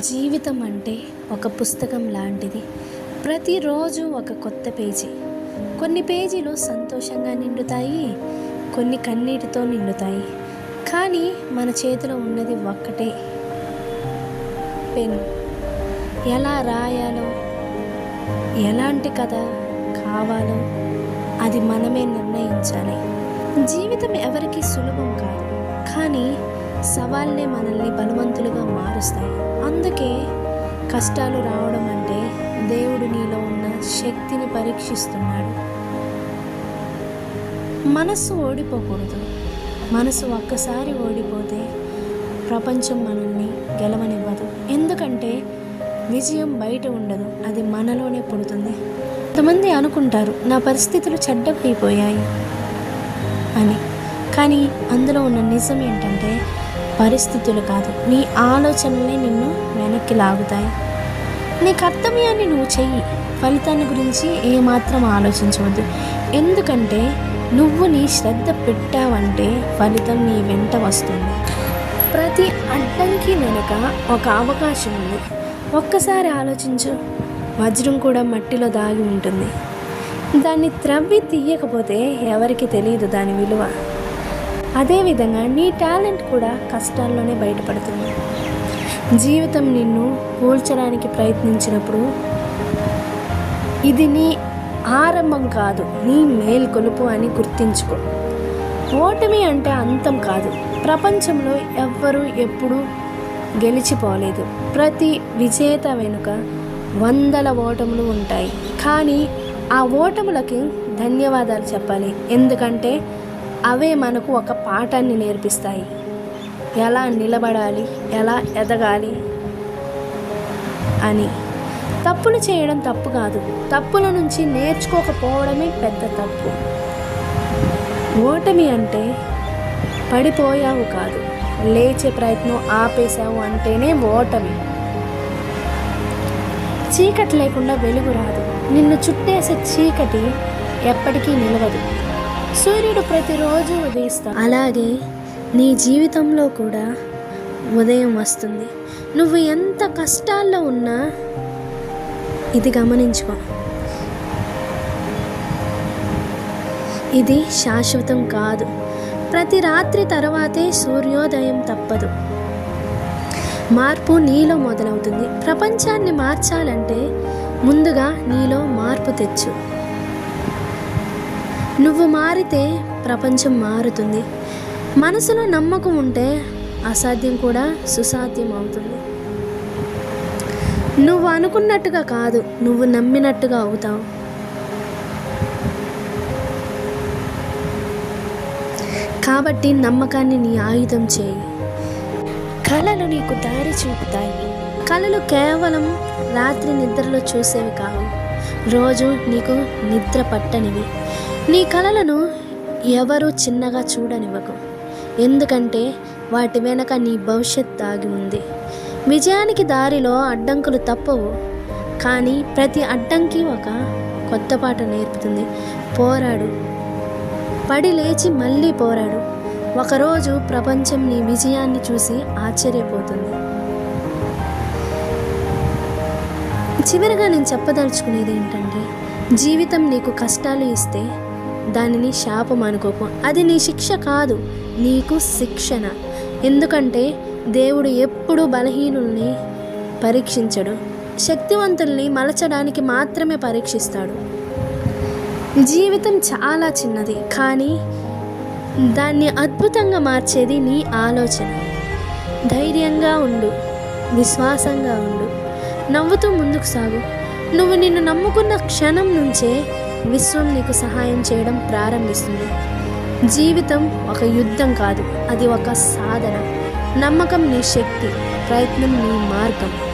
జీవితం అంటే ఒక పుస్తకం లాంటిది. ప్రతిరోజు ఒక కొత్త పేజీ. కొన్ని పేజీలు సంతోషంగా నిండుతాయి కొన్ని కన్నీటితో నిండుతాయి. కానీ మన చేతిలో ఉన్నది ఒక్కటే పెన్. ఎలా రాయాలో ఎలాంటి కథ కావాలో అది మనమే నిర్ణయించాలి. జీవితం ఎవరికి సులభం కాదు. కానీ సవాళ్ళే మనల్ని బలవంతులుగా మారుస్తాయి. అందుకే కష్టాలు రావడం అంటే దేవుడు నీలో ఉన్న శక్తిని పరీక్షిస్తున్నాడు. మనస్సు ఓడిపోకూడదు. మనసు ఒక్కసారి ఓడిపోతే ప్రపంచం మనల్ని గెలవనివ్వదు. ఎందుకంటే విజయం బయట ఉండదు అది మనలోనే పుడుతుంది. కొంతమంది అనుకుంటారు నా పరిస్థితులు చెడ్డపోయిపోయాయి అని. కానీ అందులో ఉన్న నిజం ఏంటంటే పరిస్థితులు కాదు. నీ ఆలోచనలే నిన్ను వెనక్కి లాగుతాయి. నీ కర్తవ్యాన్ని నువ్వు చెయ్యి. ఫలితాన్ని గురించి ఏమాత్రం ఆలోచించవద్దు. ఎందుకంటే నువ్వు నీ శ్రద్ధ పెట్టావంటే ఫలితం నీ వెంట వస్తుంది. ప్రతి అడ్డంకి వెనుక ఒక అవకాశం ఉంది. ఒక్కసారి ఆలోచించు. వజ్రం కూడా మట్టిలో దాగి ఉంటుంది. దాన్ని త్రవ్వి తీయకపోతే ఎవరికి తెలియదు దాని విలువ. అదేవిధంగా నీ టాలెంట్ కూడా కష్టాల్లోనే బయటపడుతుంది. జీవితం నిన్ను పోల్చడానికి ప్రయత్నించినప్పుడు ఇది నీ ఆరంభం కాదు నీ మేల్కొలుపు అని గుర్తించుకో. ఓటమి అంటే అంతం కాదు ప్రపంచంలో ఎవ్వరూ ఎప్పుడూ గెలిచిపోలేదు. ప్రతి విజేత వెనుక వందల ఓటములు ఉంటాయి. కానీ ఆ ఓటములకి ధన్యవాదాలు చెప్పాలి. ఎందుకంటే అవే మనకు ఒక పాఠాన్ని నేర్పిస్తాయి. ఎలా నిలబడాలి? ఎలా ఎదగాలి? అని. తప్పులు చేయడం తప్పు కాదు. తప్పుల నుంచి నేర్చుకోకపోవడమే పెద్ద తప్పు. ఓటమి అంటే పడిపోయావు కాదు. లేచే ప్రయత్నం ఆపేశావు అంటేనే ఓటమి. చీకటి లేకుండా వెలుగు రాదు. నిన్ను చుట్టేసే చీకటి ఎప్పటికీ నిలవదు. సూర్యుడు ప్రతిరోజు ఉదయిస్తాడు. అలాగే నీ జీవితంలో కూడా ఉదయం వస్తుంది. నువ్వు ఎంత కష్టాల్లో ఉన్నా ఇది గమనించుకో. ఇది శాశ్వతం కాదు. ప్రతి రాత్రి తర్వాతే సూర్యోదయం తప్పదు. మార్పు నీలో మొదలవుతుంది. ప్రపంచాన్ని మార్చాలంటే ముందుగా నీలో మార్పు తెచ్చు. నువ్వు మారితే ప్రపంచం మారుతుంది. మనసులో నమ్మకం ఉంటే అసాధ్యం కూడా సుసాధ్యం అవుతుంది. నువ్వు అనుకున్నట్టుగా కాదు నువ్వు నమ్మినట్టుగా అవుతావు. కాబట్టి నమ్మకాన్ని నీ ఆయుధం చేయి. కళలు నీకు దారి చూపుతాయి. కళలు కేవలం రాత్రి నిద్రలో చూసేవి కావు. రోజు నీకు నిద్ర పట్టనివి. నీ కళలను ఎవరు చిన్నగా చూడనివ్వకు. ఎందుకంటే వాటి వెనక నీ భవిష్యత్ దాగి ఉంది. విజయానికి దారిలో అడ్డంకులు తప్పవు. కానీ ప్రతి అడ్డంకి ఒక కొత్త పాట నేర్పుతుంది. పోరాడు. పడి లేచి మళ్ళీ పోరాడు. ఒకరోజు ప్రపంచం నీ విజయాన్ని చూసి ఆశ్చర్యపోతుంది. చివరిగా నేను చెప్పదలుచుకునేది ఏంటంటే జీవితం నీకు కష్టాలు ఇస్తే దానిని శాపం అనుకోకు. అది నీ శిక్ష కాదు నీకు శిక్షణ. ఎందుకంటే దేవుడు ఎప్పుడూ బలహీనుల్ని పరీక్షించడు. శక్తివంతుల్ని మలచడానికి మాత్రమే పరీక్షిస్తాడు. జీవితం చాలా చిన్నది కానీ దాన్ని అద్భుతంగా మార్చేది నీ ఆలోచన. ధైర్యంగా ఉండు విశ్వాసంగా ఉండు. నవ్వుతూ ముందుకు సాగు. నువ్వు నిన్ను నమ్ముకున్న క్షణం నుంచే విశ్వం నీకు సహాయం చేయడం ప్రారంభిస్తుంది. జీవితం ఒక యుద్ధం కాదు అది ఒక సాధన. నమ్మకం నీ శక్తి ప్రయత్నం నీ మార్గం.